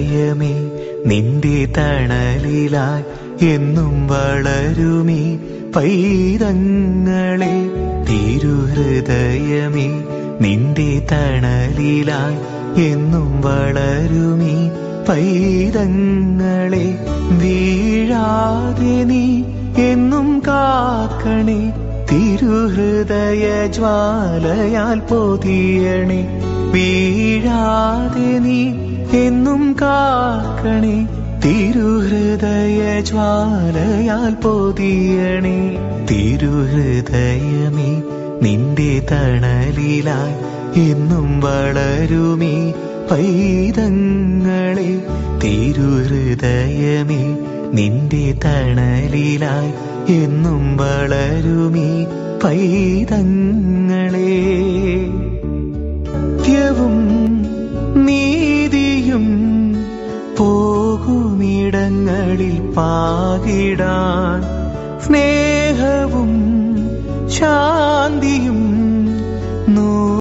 തിരുഹൃദയമേ നിന്റെ തണലിലായി എന്നും വളരുമീ. പൈതങ്ങളെ തിരുഹൃദയമേ നിന്റെ തണലിലായി എന്നും വളരുമീ. പൈതങ്ങളെ വീഴാതെ നീ എന്നും കാക്കണേ. തിരുഹൃദയ ജ്വാലയാൽ പൊതിയണേ. വീഴാതെ നീ എന്നും കാക്കണി തിരുഹൃദയ ജ്വാലയാൽ പൊതിയണേ. തിരുഹൃദയമേ നിന്റെ തണലിലായി എന്നും വളരുമേ. പൈതങ്ങളെ തിരുഹൃദയമേ നിന്റെ തണലിലായി എന്നും വളരുമേ. പൈതങ്ങളെ പോകുമിടങ്ങളിൽ പാകിടാൻ സ്നേഹവും ശാന്തിയും